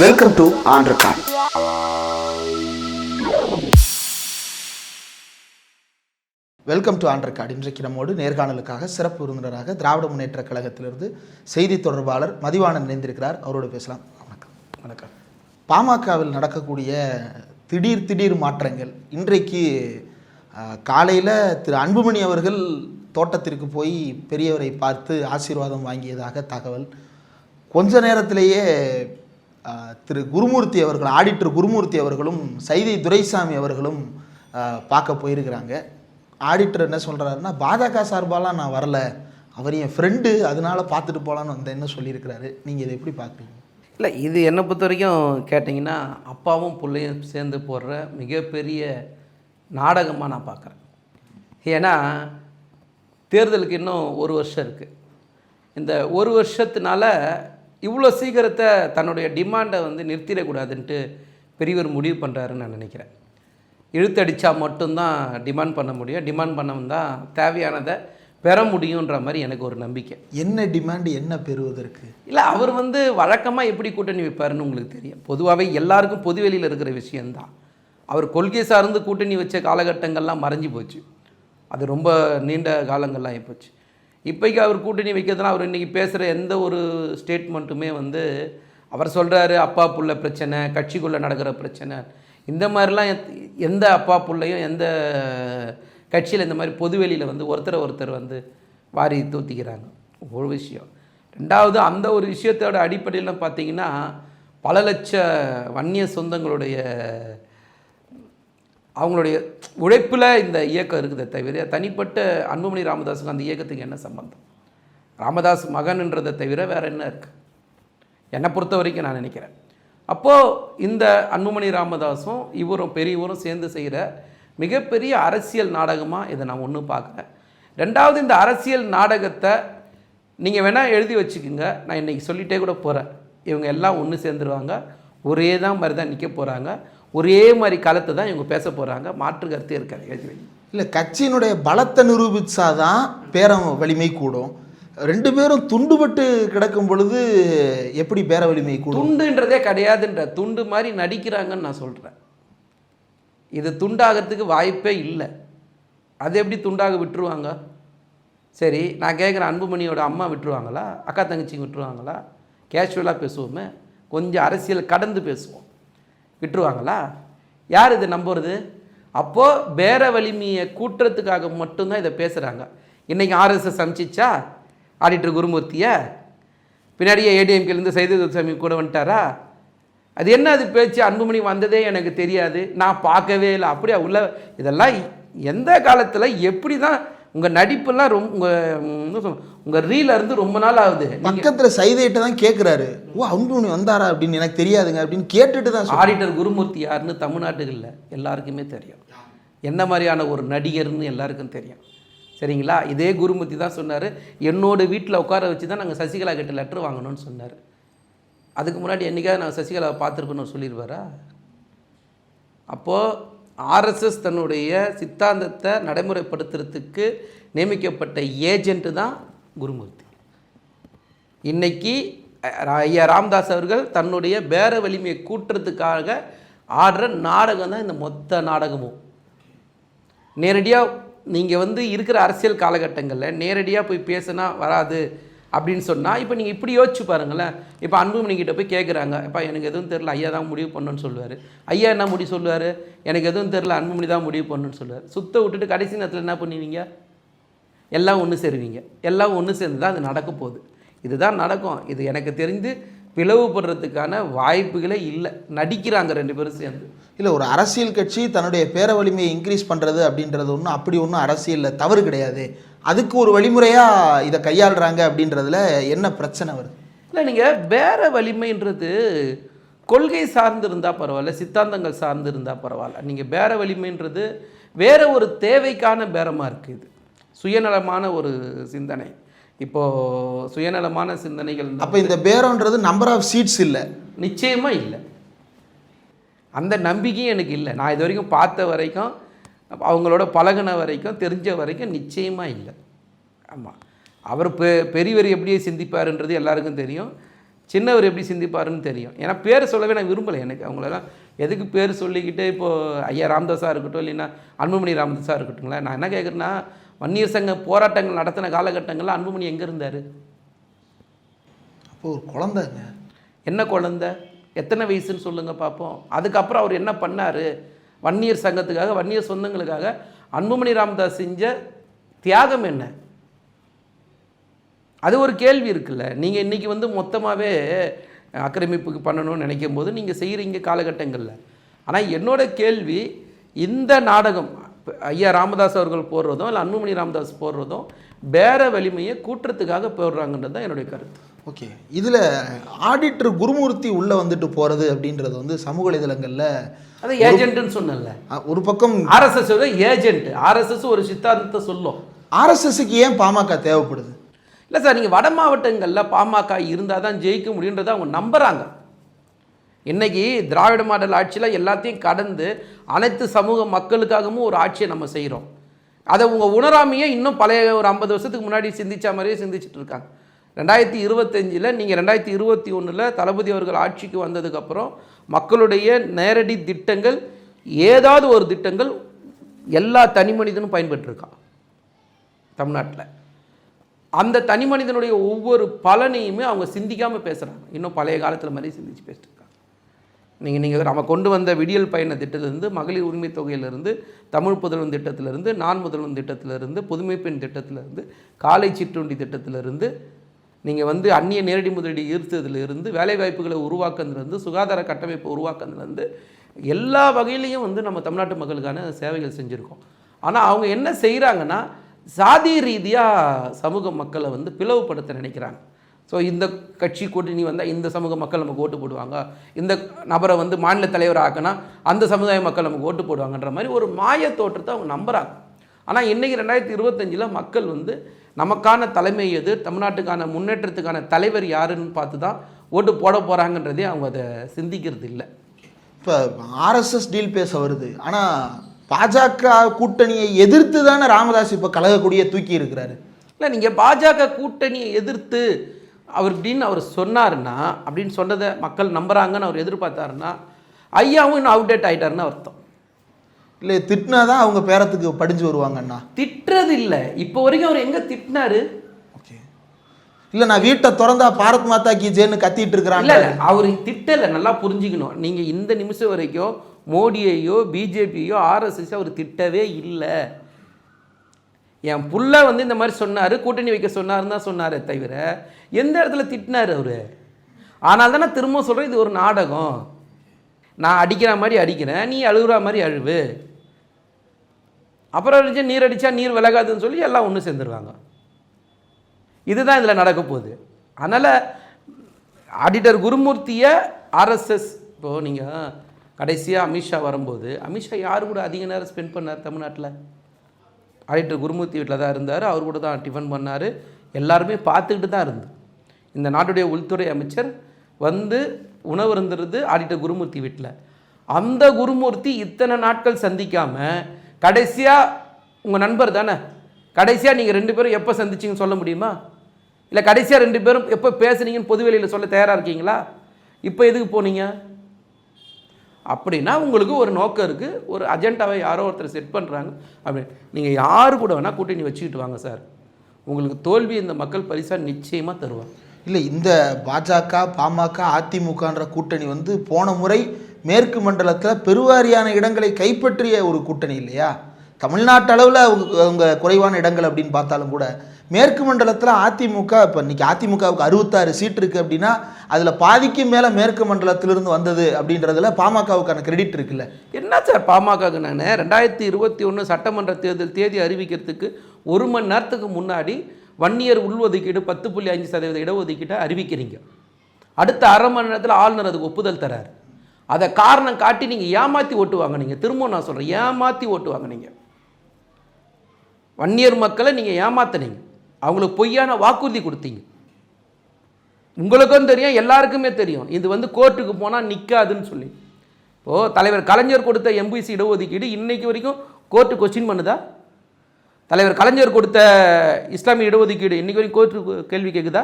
Welcome to record welcome to record இன்றைக்கு நம்மோடு நேர்காணலுக்காக சிறப்பு விருந்தினராக திராவிட முன்னேற்ற கழகத்திலிருந்து செய்தி தொடர்பாளர் மதிவாணன் இணைந்திருக்கிறார். அவரோடு பேசலாம். வணக்கம். வணக்கம். பாமகவில் நடக்கக்கூடிய திடீர் திடீர் மாற்றங்கள். இன்றைக்கு காலையில் திரு அன்புமணி அவர்கள் தோட்டத்திற்கு போய் பெரியவரை பார்த்து ஆசீர்வாதம் வாங்கியதாக தகவல். கொஞ்ச நேரத்திலேயே திரு குருமூர்த்தி அவர்கள் ஆடிட்டர் குருமூர்த்தி அவர்களும் சைதை துரைசாமி அவர்களும் பார்க்க போயிருக்கிறாங்க. ஆடிட்டர் என்ன சொல்கிறாருன்னா பாஜக சார்பாலாம் நான் வரல. அவர் என் ஃப்ரெண்டு அதனால பார்த்துட்டு போகலான்னு வந்தேன்னு சொல்லியிருக்கிறாரு. நீங்கள் இதை எப்படி பார்க்குறீங்க? இல்லை இது என்னை பொறுத்த வரைக்கும் கேட்டிங்கன்னா அப்பாவும் பிள்ளையும் சேர்ந்து போடுற மிகப்பெரிய நாடகமாக நான் பார்க்குறேன். ஏன்னா தேர்தலுக்கு இன்னும் ஒரு வருஷம் இருக்குது இந்த ஒரு வருஷத்தினால இவ்வளோ சீக்கிரத்தை தன்னுடைய டிமாண்டை வந்து நிறுத்திடக்கூடாதுன்ட்டு பெரியவர் முடிவு பண்ணுறாருன்னு நான் நினைக்கிறேன். இழுத்தடிச்சா மட்டும்தான் டிமாண்ட் பண்ண முடியும். டிமாண்ட் தான் தேவையானதை பெற முடியுன்ற மாதிரி எனக்கு ஒரு நம்பிக்கை. என்ன டிமாண்ட் என்ன பெறுவதற்கு? இல்லை அவர் வந்து வழக்கமாக எப்படி கூட்டணி வைப்பாருன்னு உங்களுக்கு தெரியும். பொதுவாகவே எல்லாருக்கும் பொதுவெளியில் இருக்கிற விஷயந்தான் அவர் கொள்கை சார்ந்து கூட்டணி வச்ச காலகட்டங்கள்லாம் மறைஞ்சு போச்சு. அது ரொம்ப நீண்ட காலங்கள்லாம் ஆகிப்போச்சு இப்போக்கி அவர் கூட்டணி வைக்கிறதுனா அவர் இன்றைக்கி பேசுகிற எந்த ஒரு ஸ்டேட்மெண்ட்டுமே வந்து அவர் சொல்கிறாரு அப்பா புள்ள பிரச்சனை கட்சிக்குள்ளே நடக்கிற பிரச்சனை. இந்த மாதிரிலாம் எந்த அப்பா புள்ளையும் எந்த கட்சியில் இந்த மாதிரி பொதுவெளியில் வந்து ஒருத்தரை ஒருத்தர் வந்து வாரி தூத்திக்கிறாங்க. ஒரு விஷயம். ரெண்டாவது அந்த ஒரு விஷயத்தோட அடிப்படையில் பார்த்தீங்கன்னா பல லட்ச வன்னிய சொந்தங்களுடைய அவங்களுடைய உழைப்பில் இந்த இயக்கம் இருக்குதே தவிர தனிப்பட்ட அன்புமணி ராமதாஸுக்கு அந்த இயக்கத்துக்கு என்ன சம்பந்தம்? ராமதாஸ் மகன்ன்றதை தவிர வேறு என்ன இருக்குது என்னை பொறுத்த வரைக்கும் நான் நினைக்கிறேன். அப்போது இந்த அன்புமணி ராமதாஸும் இவரும் பெரியவரும் சேர்ந்து செய்கிற மிகப்பெரிய அரசியல் நாடகமாக இதை நான் ஒன்று பார்க்குறேன். ரெண்டாவது இந்த அரசியல் நாடகத்தை நீங்கள் வேணால் எழுதி வச்சுக்கோங்க. நான் இன்றைக்கி சொல்லிட்டே கூட போகிறேன் இவங்க எல்லாம் ஒன்று சேர்ந்துருவாங்க. ஒரே தான் மாதிரி தான் நிற்க போகிறாங்க ஒரே மாதிரி காலத்தை தான் இவங்க பேச போகிறாங்க மாற்று கருத்தே இருக்காது. வை இல்லை கட்சியினுடைய பலத்தை நிரூபிச்சாதான் பேரம் வலிமை கூடும். ரெண்டு பேரும் துண்டுபட்டு கிடக்கும் பொழுது எப்படி பேர வலிமை கூடும்? துண்டுன்றதே கிடையாதுன்ற. துண்டு மாதிரி நடிக்கிறாங்கன்னு நான் சொல்கிறேன் இது துண்டாகிறதுக்கு வாய்ப்பே இல்லை. அது எப்படி துண்டாக விட்டுருவாங்க? சரி நான் கேட்குறேன் அன்புமணியோட அம்மா விட்டுருவாங்களா? அக்கா தங்கச்சி விட்டுருவாங்களா? கேஷுவலாக பேசுவோமே. கொஞ்சம் அரசியல் கடந்து பேசுவோம். விட்டுருவாங்களா? யார் இது நம்புறது? அப்போது பேர வலிமையை கூட்டுறதுக்காக மட்டும்தான் இதை பேசுகிறாங்க இன்றைக்கி ஆர்எஸ்எஸ் அமிச்சிச்சா ஆடிட்டர் குருமூர்த்தியை பின்னாடியே ஏடிஎம்கேலேருந்து சைதசாமி கூட வந்துட்டாரா? அது என்ன அது பேச்சு? அன்புமணி வந்ததே எனக்கு தெரியாது. நான் பார்க்கவே இல்லை. அப்படியே? உள்ள இதெல்லாம் எந்த காலத்தில் எப்படி தான் உங்கள் நடிப்பெல்லாம் ரொம்ப உங்கள் உங்கள் ரீல இருந்து ரொம்ப நாள் ஆகுது. பக்கத்துல சைதையிட்ட தான் கேட்குறாரு ஓ அன்புமணி வந்தாரா அப்படின்னு எனக்கு தெரியாதுங்க அப்படின்னு கேட்டுட்டு தான். ஆடிட்டர் குருமூர்த்தி யாருன்னு தமிழ்நாட்டுகளில் எல்லாருக்குமே தெரியும். என்ன மாதிரியான ஒரு நடிகர்னு எல்லாருக்கும் தெரியும். சரிங்களா? இதே குருமூர்த்தி தான் சொன்னார். என்னோட வீட்டில் உட்கார வச்சு தான் நாங்கள் சசிகலா கிட்ட லெட்டர் வாங்கணும்னு சொன்னார். அதுக்கு முன்னாடி என்றைக்காவது நான் சசிகலாவை பார்த்துருப்பேன்னு சொல்லிடுவாரா அப்போது ஆர்எஸ்எஸ் தன்னுடைய சித்தாந்தத்தை நடைமுறைப்படுத்துறதுக்கு நியமிக்கப்பட்ட ஏஜென்ட்டு தான் குருமூர்த்தி. இன்றைக்கி ஐயா ராம்தாஸ் அவர்கள் தன்னுடைய பேர வலிமையை கூட்டுறதுக்காக ஆடுற நாடகம் தான் இந்த மொத்த நாடகமும். நேரடியாக நீங்கள் வந்து இருக்கிற அரசியல் காலகட்டங்களில் நேரடியாக போய் பேசினா வராது. அப்படின்னு சொன்னால் இப்போ நீங்கள் இப்படி யோசிச்சு பாருங்களேன். இப்போ அன்புமணிக்கிட்ட போய் கேட்குறாங்க இப்போ எனக்கு எதுவும் தெரில ஐயா தான் முடிவு பண்ணுன்னு சொல்லுவார். ஐயா என்ன முடிவு சொல்லுவார்? எனக்கு எதுவும் தெரில அன்புமணி தான் முடிவு பண்ணுன்னு சொல்லுவார். சுத்த விட்டுட்டு கடைசி நேரத்தில் என்ன பண்ணுவீங்க? எல்லாம் ஒன்று சேருவீங்க. எல்லாம் ஒன்று சேர்ந்து தான் அது நடக்க போகுது. இதுதான் நடக்கும். இது எனக்கு தெரிந்து பிளவுபடுறதுக்கான வாய்ப்புகளே இல்லை. நடிக்கிறாங்க ரெண்டு பேரும் சேர்ந்து. இல்லை ஒரு அரசியல் கட்சி தன்னுடைய பேர வலிமையை இன்க்ரீஸ் பண்ணுறது அப்படின்றது ஒன்றும் அப்படி ஒன்றும் அரசியலில் தவறு கிடையாது. அதுக்கு ஒரு வழிமுறையாக இதை கையாளுறாங்க அப்படின்றதுல என்ன பிரச்சனை வருது? இல்லை நீங்கள் பேர வலிமைன்றது கொள்கை சார்ந்து இருந்தால் பரவாயில்ல சித்தாந்தங்கள் சார்ந்து இருந்தால் பரவாயில்ல. நீங்கள் பேர வலிமைன்றது வேற ஒரு தேவைக்கான பேரமாக இருக்குது இது. சுயநலமான ஒரு சிந்தனை. இப்போது சுயநலமான சிந்தனைகள் அப்போ இந்த பேரம்ன்றது நம்பர் ஆஃப் சீட்ஸ் இல்லை. நிச்சயமாக இல்லை. அந்த நம்பிக்கையும் எனக்கு இல்லை. நான் இது வரைக்கும் பார்த்த வரைக்கும் அவங்களோட பழகுன வரைக்கும் தெரிஞ்ச வரைக்கும் நிச்சயமாக இல்லை. ஆமாம் அவர் பெ பெரியவர் எப்படியே சிந்திப்பாருன்றது எல்லாருக்கும் தெரியும். சின்னவர் எப்படி சிந்திப்பாருன்னு தெரியும். ஏன்னா பேர் சொல்லவே நான் விரும்பலை எனக்கு. அவங்களெல்லாம் எதுக்கு பேர் சொல்லிக்கிட்டு இப்போது ஐயா ராமதாஸாக இருக்கட்டும் இல்லைன்னா அன்புமணி ராமதாஸாக இருக்கட்டுங்களேன் நான் என்ன கேட்குறேன்னா வன்னியர் சங்க போராட்டங்கள் நடத்தின காலகட்டங்களில் அன்புமணி எங்கே இருந்தார்? அப்போ ஒரு குழந்தைங்க. என்ன குழந்தை? எத்தனை வயசுன்னு சொல்லுங்கள் பார்ப்போம் அதுக்கப்புறம் அவர் என்ன பண்ணார்? வன்னியர் சங்கத்துக்காக வன்னியர் சொந்தங்களுக்காக அன்புமணி ராமதாஸ் செஞ்ச தியாகம் என்ன? அது ஒரு கேள்வி இருக்குல்ல. நீங்கள் இன்றைக்கி வந்து மொத்தமாகவே ஆக்கிரமிப்புக்கு பண்ணணும்னு நினைக்கும் போது நீங்கள் செய்கிறீங்க காலகட்டங்களில். ஆனால் என்னோட கேள்வி இந்த நாடகம் ஐயா ராமதாஸ் அவர்கள் போடுறதும் இல்லை அன்புமணி ராமதாஸ் போடுறதும் பேர வலிமையை கூட்டுறதுக்காக போடுறாங்கன்றது தான் என்னுடைய கருத்து. ஓகே. இதில் ஆடிட்டர் குருமூர்த்தி உள்ளே வந்துட்டு போகிறது அப்படின்றது வந்து சமூக வலைதளங்களில் அது ஏஜென்ட்னு சொன்னேன்ல. அ, ஒரு பக்கம் ஆர்எஸ்எஸ் ஏஜென்ட். ஆர்எஸ்எஸ் ஒரு சித்தாந்தத்தை சொல்லும். ஆர்எஸ்எஸ்க்கு ஏன் பாமக தேவைப்படுது? இல்லை சார் நீங்கள் வட மாவட்டங்களில் பாமக இருந்தால் தான் ஜெயிக்க முடியுன்றதை அவங்க நம்புகிறாங்க இன்றைக்கி திராவிட மாடல் ஆட்சியில் எல்லாத்தையும் கடந்து அனைத்து சமூக மக்களுக்காகவும் ஒரு ஆட்சியை நம்ம செய்கிறோம் அதை உங்கள் உணராமையே இன்னும் பழைய ஒரு ஐம்பது வருஷத்துக்கு முன்னாடி சிந்திச்ச மாதிரியே சிந்திச்சிட்டு இருக்காங்க. ரெண்டாயிரத்தி இருபத்தஞ்சில் நீங்கள் ரெண்டாயிரத்தி இருபத்தி ஒன்றில் தளபதி அவர்கள் ஆட்சிக்கு வந்ததுக்கப்புறம் மக்களுடைய நேரடி திட்டங்கள் ஏதாவது ஒரு திட்டங்கள் எல்லா தனி மனிதனும் பயன்பெற்றிருக்கான் தமிழ்நாட்டில். அந்த தனி மனிதனுடைய ஒவ்வொரு பலனையுமே அவங்க சிந்திக்காமல் பேசுகிறாங்க இன்னும் பழைய காலத்தில் மாதிரி சிந்திச்சு பேசிட்டு நீங்கள் நீங்கள் நம்ம கொண்டு வந்த விடியல் பயண திட்டத்திலிருந்து மகளிர் உரிமை தொகையிலிருந்து தமிழ் புதல்வன் திட்டத்திலிருந்து நான் முதல்வன் திட்டத்திலிருந்து புதுமை பெண் திட்டத்திலிருந்து காலை சிற்றுண்டி திட்டத்திலிருந்து நீங்கள் வந்து அந்நிய நேரடி முதலீடு ஈர்த்ததுலேருந்து வேலைவாய்ப்புகளை உருவாக்குறதுலேருந்து சுகாதார கட்டமைப்பு உருவாக்குறதுலேருந்து எல்லா வகையிலையும் வந்து நம்ம தமிழ்நாட்டு மக்களுக்கான சேவைகள் செஞ்சுருக்கோம். ஆனால் அவங்க என்ன செய்கிறாங்கன்னா சாதி ரீதியாக சமூக மக்களை வந்து பிளவுபடுத்த நினைக்கிறாங்க. ஸோ இந்த கட்சி கூட்டணி வந்தால் இந்த சமூக மக்கள் நமக்கு ஓட்டு போடுவாங்க. இந்த நபரை வந்து மாநில தலைவர் ஆக்கினா அந்த சமுதாய மக்கள் நமக்கு ஓட்டு போடுவாங்கன்ற மாதிரி ஒரு மாய தோற்றத்தை அவங்க நம்புகிறாங்க ஆனால் இன்றைக்கி ரெண்டாயிரத்தி இருபத்தஞ்சில் மக்கள் வந்து நமக்கான தலைமை எது தமிழ்நாட்டுக்கான முன்னேற்றத்துக்கான தலைவர் யாருன்னு பார்த்து தான் ஓட்டு போட போகிறாங்கன்றதே அவங்க அதை சிந்திக்கிறது இல்லை. இப்போ ஆர்எஸ்எஸ் டீல் பேச வருது. ஆனால் பாஜக கூட்டணியை எதிர்த்து தானே ராமதாஸ் இப்போ கழகக்கூடியே தூக்கி இருக்கிறாரு? இல்லை நீங்கள் பாஜக கூட்டணியை எதிர்த்து அவர் இப்படின்னு அவர் சொன்னாருன்னா அப்படின்னு சொன்னதை மக்கள் நம்புறாங்கன்னு அவர் எதிர்பார்த்தாருன்னா ஐயாவும் இன்னும் அவுடேட் ஆயிட்டாருன்னு அர்த்தம். இல்லை திட்டினா தான் அவங்க பேரத்துக்கு படிஞ்சு வருவாங்கண்ணா. திட்டுறது இல்லை இப்போ வரைக்கும் அவர் எங்கே திட்டினாரு? ஓகே. இல்லை நான் வீட்டை திறந்தா பாரத் மாதா கி ஜேன்னு கத்திட்டு இருக்கிறாங்க இல்லை அவர் திட்டலை நல்லா புரிஞ்சுக்கணும். நீங்கள் இந்த நிமிஷம் வரைக்கும் மோடியையோ பிஜேபியோ ஆர்எஸ்எஸ் அவர் திட்டவே இல்லை. என் புள்ள வந்து இந்த மாதிரி சொன்னார் கூட்டணி வைக்க சொன்னாருன்னு தான் சொன்னாரே தவிர எந்த இடத்துல திட்டினார் அவர்? ஆனால் தானே திரும்ப சொல்கிறேன் இது ஒரு நாடகம். நான் அடிக்கிற மாதிரி அடிக்கிறேன் நீ அழுகிற மாதிரி அழுவு. அப்புறம் அடிச்சா நீர் அடித்தா நீர் விலகாதுன்னு சொல்லி எல்லாம் ஒன்று சேர்ந்துருவாங்க. இதுதான் இதில் நடக்க போகுது. அதனால் ஆடிட்டர் குருமூர்த்தியை ஆர்எஸ்எஸ் இப்போது நீங்கள் கடைசியாக அமித்ஷா வரும்போது அமித்ஷா யார் கூட அதிக நேரம் ஸ்பெண்ட் பண்ணார் தமிழ்நாட்டில்? ஆடிட்டர் குருமூர்த்தி வீட்டில் தான் இருந்தார். அவர் கூட தான் டிஃபன் பண்ணார். எல்லாருமே பார்த்துக்கிட்டு தான் இருந்து. இந்த நாட்டுடைய உள்துறை அமைச்சர் வந்து உணவு இருந்துருது ஆடிட்டர் குருமூர்த்தி வீட்டில் அந்த குருமூர்த்தி இத்தனை நாட்கள் சந்திக்காமல் கடைசியாக உங்கள் நண்பர் தானே? கடைசியாக நீங்கள் ரெண்டு பேரும் எப்போ சந்திச்சிங்கன்னு சொல்ல முடியுமா? இல்லை கடைசியாக ரெண்டு பேரும் எப்போ பேசுனீங்கன்னு பொதுவெளியில் சொல்ல தயாராக இருக்கீங்களா? இப்போ எதுக்கு போனீங்க? அப்படின்னா உங்களுக்கு ஒரு நோக்கம் இருக்குது ஒரு அஜெண்டாவை யாரோ ஒருத்தர் செட் பண்ணுறாங்க அப்படி நீங்கள் யார் கூட வேணால் கூட்டணி வச்சுக்கிட்டு வாங்க சார். உங்களுக்கு தோல்வி இந்த மக்கள் பரிசாக நிச்சயமாக தருவாங்க. இல்லை இந்த பாஜக பாமக அதிமுகன்ற கூட்டணி வந்து போன முறை மேற்கு மண்டலத்தில் பெருவாரியான இடங்களை கைப்பற்றிய ஒரு கூட்டணி இல்லையா? தமிழ்நாட்டு அளவில் அவங்க அவங்க குறைவான இடங்கள் அப்படின்னு பார்த்தாலும் கூட மேற்கு மண்டலத்தில் அதிமுக இப்போ இன்னைக்கு அதிமுகவுக்கு அறுபத்தாறு சீட் இருக்குது அப்படின்னா அதில் பாதிக்கு மேலே மேற்கு மண்டலத்திலிருந்து வந்தது அப்படின்றதுல பாமகவுக்கான கிரெடிட் இருக்குல்ல? என்ன சார் பாமகவுக்கு நான்? ரெண்டாயிரத்தி இருபத்தி ஒன்று சட்டமன்ற தேர்தல் தேதி அறிவிக்கிறதுக்கு ஒரு மணி நேரத்துக்கு முன்னாடி வன்னியர் உள்ஒதுக்கீடு பத்து புள்ளி அஞ்சு சதவீத இடஒதுக்கீட்டை அறிவிக்கிறீங்க. அடுத்த அரை மணி நேரத்தில் ஆளுநர் அதுக்கு ஒப்புதல் தரார். அதை காரணம் காட்டி நீங்கள் ஏமாற்றி ஓட்டு நீங்கள் திரும்பவும் நான் சொல்கிறேன் ஏமாற்றி ஓட்டு நீங்கள் வன்னியர் மக்களை நீங்கள் ஏமாத்துனீங்க. அவங்களுக்கு பொய்யான வாக்குறுதி கொடுத்தீங்க. உங்களுக்கும் தெரியும் எல்லாருக்குமே தெரியும். இது வந்து கோர்ட்டுக்கு போனால் நிற்காதுன்னு சொல்லி. இப்போது தலைவர் கலைஞர் கொடுத்த எம்பிசி இடஒதுக்கீடு இன்றைக்கு வரைக்கும் கோர்ட்டு கொஸ்டின் பண்ணுதா? தலைவர் கலைஞர் கொடுத்த இஸ்லாமிய இடஒதுக்கீடு இன்றைக்கு வரைக்கும் கோர்ட்டு கேள்வி கேட்குதா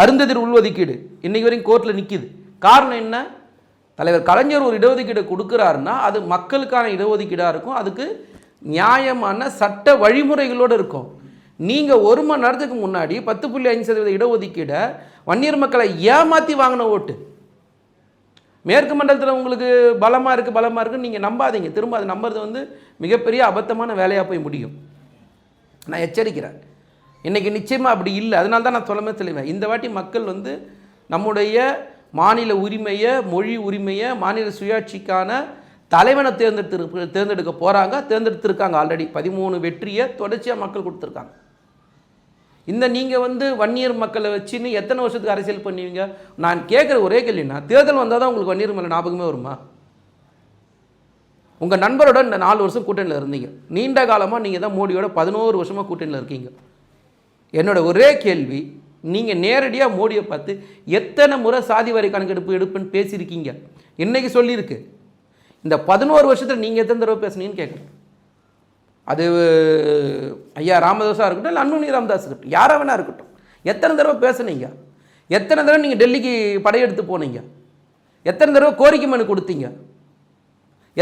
அருந்ததிர் உள்ஒதுக்கீடு இன்றைக்கு வரைக்கும் கோர்ட்டில் நிற்கிது காரணம் என்ன? தலைவர் கலைஞர் ஒரு இடஒதுக்கீடு கொடுக்குறாருன்னா அது மக்களுக்கான இடஒதுக்கீடாக இருக்கும். அதுக்கு நியாயமான சட்ட வழிமுறைகளோடு இருக்கும். நீங்கள் ஒரு மணி நேரத்துக்கு முன்னாடி பத்து புள்ளி அஞ்சு சதவீத இடஒதுக்கீடை வன்னியர் மக்களை ஏமாற்றி வாங்கின ஓட்டு. மேற்கு மண்டலத்தில் உங்களுக்கு பலமாக இருக்குது பலமாக இருக்குன்னு நீங்கள் நம்பாதீங்க. திரும்ப அது நம்புறது வந்து மிகப்பெரிய அபத்தமான வேலையாக போய் முடியும். நான் எச்சரிக்கிறேன். இன்றைக்கி நிச்சயமாக அப்படி இல்லை. அதனால தான் நான் சொல்லமே தெளிவேன் இந்த வாட்டி மக்கள் வந்து நம்முடைய மாநில உரிமையை மொழி உரிமையை மாநில சுயாட்சிக்கான தலைவனை தேர்ந்தெடுத்து தேர்ந்தெடுக்க போகிறாங்க தேர்ந்தெடுத்திருக்காங்க ஆல்ரெடி பதிமூணு வெற்றியை தொடர்ச்சியாக மக்கள் கொடுத்துருக்காங்க. இந்த நீங்கள் வந்து வன்னியர் மக்களை வச்சுன்னு எத்தனை வருஷத்துக்கு அரசியல் பண்ணுவீங்க? நான் கேட்குற ஒரே கேள்வினா தேர்தல் வந்தால் தான் உங்களுக்கு வன்னியர் மேலே ஞாபகமே வருமா? உங்கள் நண்பரோட இந்த நாலு வருஷம் கூட்டணியில் இருந்தீங்க. நீண்ட காலமாக நீங்கள் தான் மோடியோட பதினோரு வருஷமாக கூட்டணியில் இருக்கீங்க. என்னோட ஒரே கேள்வி நீங்கள் நேரடியாக மோடியை பார்த்து எத்தனை முறை சாதி வாரி கணக்கெடுப்பு எடுப்புன்னு பேசியிருக்கீங்க? இன்றைக்கி சொல்லியிருக்கு. இந்த பதினோரு வருஷத்தில் நீங்கள் எத்தனை தடவை பேசுனீங்கன்னு கேட்குறேன். அது ஐயா ராமதாஸாக இருக்கட்டும் இல்லை அண்ணுனி ராமதாஸ் இருக்கட்டும் யாராக வேணா இருக்கட்டும். எத்தனை தடவை பேசுனீங்க? எத்தனை தடவை நீங்கள் டெல்லிக்கு படையெடுத்து போனீங்க? எத்தனை தடவை கோரிக்கை மனு கொடுத்தீங்க?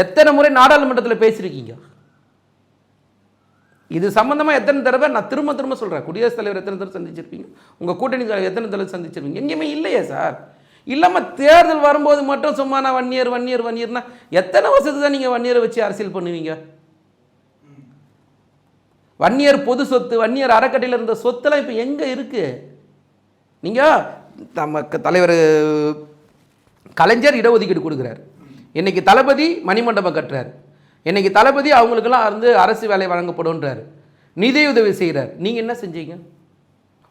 எத்தனை முறை நாடாளுமன்றத்தில் பேசியிருக்கீங்க? இது சம்மந்தமாக எத்தனை தடவை நான் திரும்ப திரும்ப சொல்கிறேன் குடியரசுத் தலைவர் எத்தனை தடவை சந்திச்சிருப்பீங்க? உங்கள் கூட்டணி தலைவர் எத்தனை தடவை சந்திச்சிருப்பீங்க? எங்கேயுமே இல்லையே சார். இல்லாமல் தேர்தல் வரும்போது மட்டும் சும்மா நான் வன்னியர் வன்னியர் வன்னியர்னா எத்தனை வருஷத்துக்கு தான் நீங்கள் வன்னியரை வச்சு அரசியல் பண்ணுவீங்க? வன்னியர் பொது சொத்து வன்னியர் அறக்கட்டையில் இருந்த சொத்தெல்லாம் இப்போ எங்கே இருக்குது நீங்கள் நம்ம தலைவர் கலைஞர் இடஒதுக்கீடு கொடுக்குறாரு. இன்றைக்கி தளபதி மணிமண்டபம் கட்டுறாரு. இன்றைக்கி தளபதி அவங்களுக்கெல்லாம் வந்து அரசு வேலை வழங்கப்படும்ன்றார். நிதியுதவி செய்கிறார் நீங்கள் என்ன செஞ்சீங்க?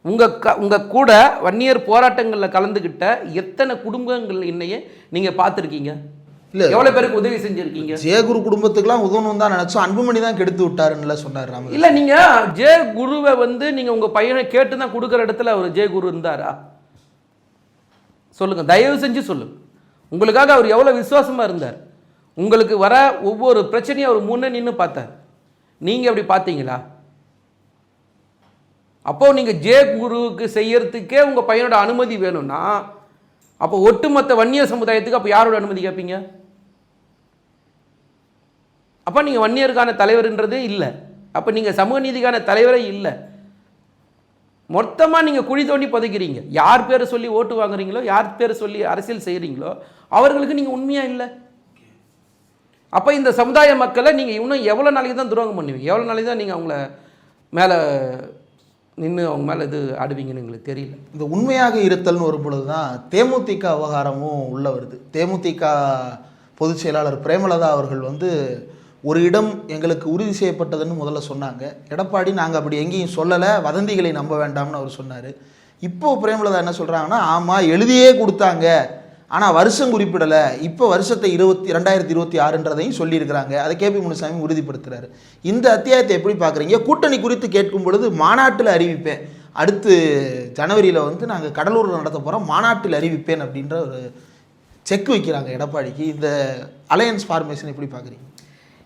உங்கள் க உங்கள் கூட வன்னியர் போராட்டங்களில் கலந்துக்கிட்ட எத்தனை குடும்பங்கள் இன்னையே நீங்கள் பார்த்துருக்கீங்க? இல்ல. எவ்வளோ பேருக்கு உதவி செஞ்சுருக்கீங்க? ஜெயகுரு குடும்பத்துக்குலாம் உதவணும் தான் நினைச்சோம். அன்புமணி தான் கெடுத்து விட்டாருன்னு சொன்னார் ராமதாஸ் இல்லை நீங்கள் ஜே குருவை வந்து நீங்கள் உங்கள் பையனை கேட்டு தான் கொடுக்குற இடத்துல அவர் ஜே குரு இருந்தாரா? சொல்லுங்கள் தயவு செஞ்சு சொல்லுங்க. உங்களுக்காக அவர் எவ்வளோ விசுவாசமாக இருந்தார்? உங்களுக்கு வர ஒவ்வொரு பிரச்சனையும் அவர் முன்னே நின்று பார்த்தார். நீங்கள் அப்படி பார்த்தீங்களா? அப்போது நீங்கள் ஜே குருவுக்கு செய்யறதுக்கே உங்கள் பையனோட அனுமதி வேணும்னா அப்போ ஒட்டுமொத்த வன்னிய சமுதாயத்துக்கு அப்போ யாரோட அனுமதி கேட்பீங்க? அப்போ நீங்கள் வன்னியருக்கான தலைவர்ன்றதே இல்லை. அப்போ நீங்கள் சமூக நீதிக்கான தலைவரே இல்லை. மொத்தமாக நீங்கள் குழி தோண்டி புதைக்கிறீங்க. யார் பேரை சொல்லி ஓட்டு வாங்குறீங்களோ யார் பேரை சொல்லி அரசியல் செய்கிறீங்களோ அவர்களுக்கு நீங்கள் உண்மையாக இல்லை. அப்போ இந்த சமுதாய மக்களை நீங்கள் இன்னும் எவ்வளோ நாளைக்கு தான் துரோகம் பண்ணுவீங்க? எவ்வளோ நாளைக்கு தான் நீங்கள் அவங்கள மேலே நின்று அவங்க மேலே இது ஆடுவீங்கன்னு எங்களுக்கு தெரியல. இந்த உண்மையாக இருத்தல்னு வரும்பொழுது தான் தேமுதிக விவகாரமும் உள்ளே வருது. தேமுதிக பொதுச் செயலாளர் பிரேமலதா அவர்கள் வந்து ஒரு இடம் எங்களுக்கு உறுதி செய்யப்பட்டதுன்னு முதல்ல சொன்னாங்க. எடப்பாடி நாங்கள் அப்படி எங்கேயும் சொல்லலை வதந்திகளை நம்ப வேண்டாம்னு அவர் சொன்னார். இப்போது பிரேமலதா என்ன சொல்கிறாங்கன்னா ஆமாம் எழுதியே கொடுத்தாங்க. ஆனால் வருஷம் குறிப்பிடலை. இப்போ வருஷத்தை இருபத்தி ரெண்டாயிரத்தி இருபத்தி ஆறுன்றதையும் சொல்லியிருக்கிறாங்க. அதை கேபி முனுசாமி உறுதிப்படுத்துறாரு. இந்த அத்தியாயத்தை எப்படி பார்க்குறீங்க? கூட்டணி குறித்து கேட்கும் பொழுது மாநாட்டில் அறிவிப்பேன். அடுத்து ஜனவரியில் வந்து நாங்கள் கடலூரில் நடத்த போகிறோம் மாநாட்டில் அறிவிப்பேன் அப்படின்ற ஒரு செக் வைக்கிறாங்க எடப்பாடிக்கு. இந்த அலையன்ஸ் ஃபார்மேஷன் எப்படி பார்க்குறீங்க?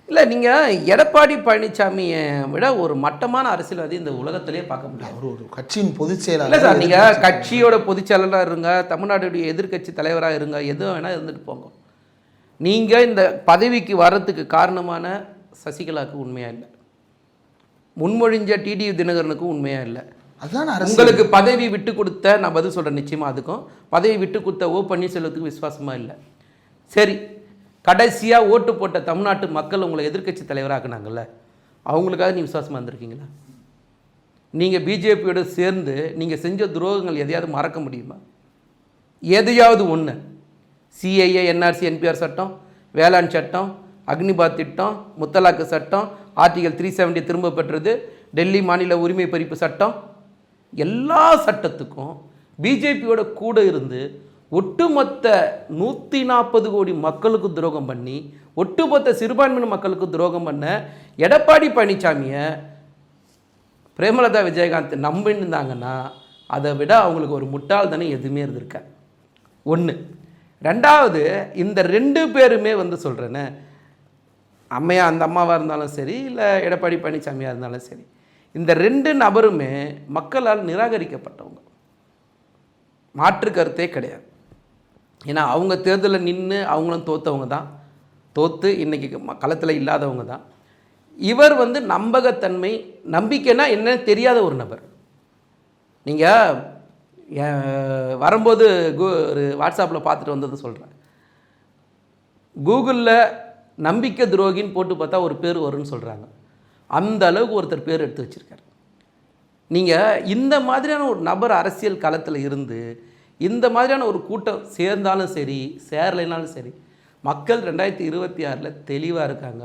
இல்லை நீங்கள் எடப்பாடி பழனிசாமியை விட ஒரு மட்டமான அரசியல்வாதி இந்த உலகத்திலே பார்க்க முடியாது. அவர் ஒரு கட்சியின் பொதுச் இல்லை செயலாளர் சார் நீங்கள் கட்சியோட பொதுச்செயலாளராக இருங்க தமிழ்நாடுடைய எதிர்க்கட்சி தலைவராக இருங்க எது வேணால் இருந்துட்டு போங்க. நீங்கள் இந்த பதவிக்கு வர்றதுக்கு காரணமான சசிகலாவுக்கு உண்மையாக இல்லை. முன்மொழிஞ்ச டிடி தினகரனுக்கும் உண்மையாக இல்லை. அதுதான் உங்களுக்கு பதவி விட்டு கொடுத்த நான் பதில் சொல்கிறேன் நிச்சயமாக அதுக்கும் பதவி விட்டு கொடுத்த ஓ பன்னீர்செல்வத்துக்கு விசுவாசமாக இல்லை. சரி கடைசியாக ஓட்டு போட்ட தமிழ்நாட்டு மக்கள் உங்களை எதிர்க்கட்சி தலைவராக்குனாங்கல்ல? அவங்களுக்காக நீ விசுவாசமாக இருந்திருக்கீங்களா? நீங்கள் பிஜேபியோட சேர்ந்து நீங்கள் செஞ்ச துரோகங்கள் எதையாவது மறக்க முடியுமா? எதையாவது ஒன்று சிஐஏ என்ஆர்சி என்பிஆர் சட்டம் வேளாண் சட்டம் அக்னிபாத் திட்டம் முத்தலாக்கு சட்டம் ஆர்டிகல் த்ரீ செவன்டி திரும்ப பெற்றது டெல்லி மாநில உரிமை பறிப்பு சட்டம். எல்லா சட்டத்துக்கும் பிஜேபியோட கூட இருந்து ஒட்டுமொத்த நூற்றி நாற்பது கோடி மக்களுக்கு துரோகம் பண்ணி ஒட்டுமொத்த சிறுபான்மையின மக்களுக்கு துரோகம் பண்ண எடப்பாடி பழனிசாமியை பிரேமலதா விஜயகாந்த் நம்பியிருந்தாங்கன்னா அதை விட அவங்களுக்கு ஒரு முட்டாள்தனம் எதுவுமே இருந்திருக்க. ஒன்று ரெண்டாவது இந்த ரெண்டு பேருமே வந்து சொல்கிறேன்னு அம்மையா அந்த அம்மாவாக இருந்தாலும் சரி இல்லை எடப்பாடி பழனிசாமியாக இருந்தாலும் சரி இந்த ரெண்டு நபருமே மக்களால் நிராகரிக்கப்பட்டவங்க. மாற்று கருத்தே கிடையாது. ஏன்னா அவங்க தேர்தலில் நின்று அவங்களும் தோத்தவங்க தான். தோற்று இன்றைக்கி களத்தில் இல்லாதவங்க தான். இவர் வந்து நம்பகத்தன்மை நம்பிக்கைன்னா என்னன்னு தெரியாத ஒரு நபர். நீங்கள் வரும்போது கூ ஒரு வாட்ஸ்அப்பில் பார்த்துட்டு வந்தது சொல்கிறேன் கூகுளில் நம்பிக்கை துரோகின்னு போட்டு பார்த்தா ஒரு பேர் வரும்னு சொல்கிறாங்க அந்த அளவுக்கு ஒருத்தர் பேர் எடுத்து வச்சுருக்காரு. நீங்கள் இந்த மாதிரியான ஒரு நபர் அரசியல் களத்தில் இருந்து இந்த மாதிரியான ஒரு கூட்டம் சேர்ந்தாலும் சரி சேரலைனாலும் சரி மக்கள் ரெண்டாயிரத்தி இருபத்தி ஆறில் தெளிவாக இருக்காங்க.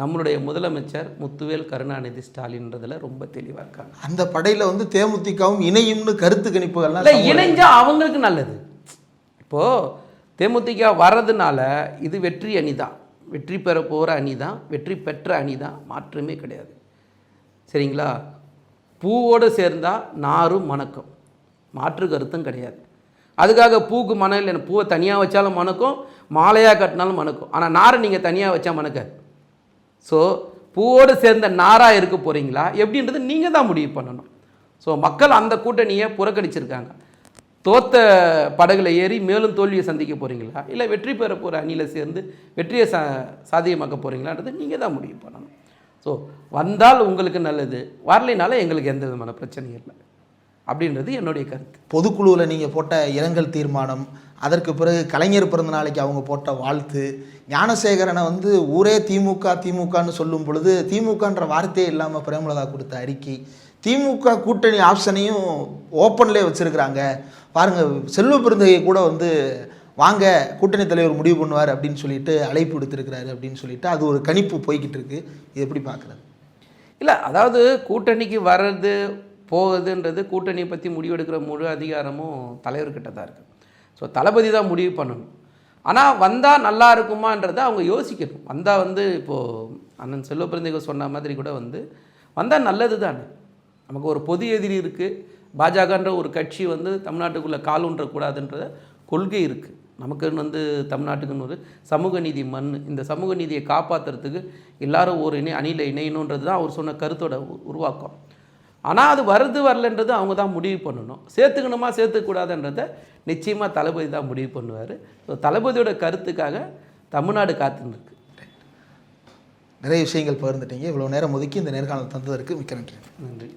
நம்மளுடைய முதலமைச்சர் முத்துவேல் கருணாநிதி ஸ்டாலின்றதுல ரொம்ப தெளிவாக இருக்காங்க. அந்த படையில வந்து தேமுதிகவும் இணையும்னு கருத்து கணிப்புகள்லாம் இல்லை இணைஞ்சா அவங்களுக்கு நல்லது. இப்போது தேமுதிக வர்றதுனால இது வெற்றி அணி தான் வெற்றி பெற போகிற அணி தான் வெற்றி பெற்ற அணி தான் மாற்றமே கிடையாது. சரிங்களா? பூவோடு சேர்ந்தா நாரும் மணக்கும். மாற்று கருத்தும் கிடையாது. அதுக்காக பூக்கு மனம் இல்லை பூவை தனியாக வச்சாலும் மணக்கும் மாலையாக கட்டினாலும் மணக்கும். ஆனால் நாரை நீங்கள் தனியாக வச்சா மணக்காது. ஸோ பூவோடு சேர்ந்த நாராக இருக்க போகிறீங்களா எப்படின்றது நீங்கள் தான் முடிவு பண்ணணும். ஸோ மக்கள் அந்த கூட்டணியை புறக்கணிச்சிருக்காங்க. தோத்த படகுல ஏறி மேலும் தோல்வியை சந்திக்க போகிறீங்களா இல்லை வெற்றி பெற போகிற அணியில் சேர்ந்து வெற்றியை சா சாதியமாக்க போகிறீங்களான்றது நீங்கள் தான் முடிவு பண்ணணும். ஸோ வந்தால் உங்களுக்கு நல்லது வரலைனால எங்களுக்கு எந்த விதமான பிரச்சனையும் இல்லை. அப்படின்றது என்னுடைய கருத்து. பொதுக்குழுவில் நீங்கள் போட்ட இரங்கல் தீர்மானம் அதற்கு பிறகு கலைஞர் பிறந்த நாளைக்கு அவங்க போட்ட வாழ்த்து ஞானசேகரனை வந்து ஊரே திமுக திமுகன்னு சொல்லும் பொழுது திமுகன்ற வார்த்தையே இல்லாமல் பிரேமலதா கொடுத்த அறிக்கை திமுக கூட்டணி ஆப்ஷனையும் ஓப்பன்லேயே வச்சுருக்கிறாங்க. பாருங்கள் செல்வ பெருந்தகை கூட வந்து வாங்க கூட்டணி தலைவர் முடிவு பண்ணுவார் அப்படின்னு சொல்லிட்டு அழைப்பு விடுத்திருக்கிறாரு அப்படின்னு சொல்லிட்டு அது ஒரு கணிப்பு போய்கிட்டு இருக்கு. இது எப்படி பார்க்குறது? இல்லை அதாவது கூட்டணிக்கு வர்றது போகுதுன்றது கூட்டணியை பற்றி முடிவெடுக்கிற முழு அதிகாரமும் தலைவர்கிட்ட தான் இருக்குது ஸோ தளபதி தான் முடிவு பண்ணணும். ஆனால் வந்தால் நல்லா இருக்குமான்றதை அவங்க யோசிக்கணும். வந்தால் வந்து இப்போது அண்ணன் செல்வப்பிரந்திக சொன்ன மாதிரி கூட வந்து வந்தால் நல்லது தானே. நமக்கு ஒரு பொது எதிரி இருக்குது பாஜகன்ற ஒரு கட்சி வந்து தமிழ்நாட்டுக்குள்ளே கால் ஊன்றக்கூடாதுன்ற கொள்கை இருக்குது நமக்குன்னு வந்து தமிழ்நாட்டுக்குன்னு ஒரு சமூக நீதி மண். இந்த சமூக நீதியை காப்பாற்றுறதுக்கு எல்லாரும் ஒரு இணை அணியில் இணையணுன்றது தான் அவர் சொன்ன கருத்தோட உருவாக்கம். ஆனால் அது வருது வரலன்றது அவங்க தான் முடிவு பண்ணணும். சேர்த்துக்கணுமா சேர்த்துக்கூடாதுன்றதை நிச்சயமாக தளபதி தான் முடிவு பண்ணுவார். ஸோ தளபதியோட கருத்துக்காக தமிழ்நாடு காத்துன்னு இருக்கு நிறைய விஷயங்கள் பகிர்ந்துட்டீங்க. இவ்வளோ நேரம் ஒதுக்கி இந்த நேர்காணல் தந்ததற்கு மிக்க நன்றி. நன்றி.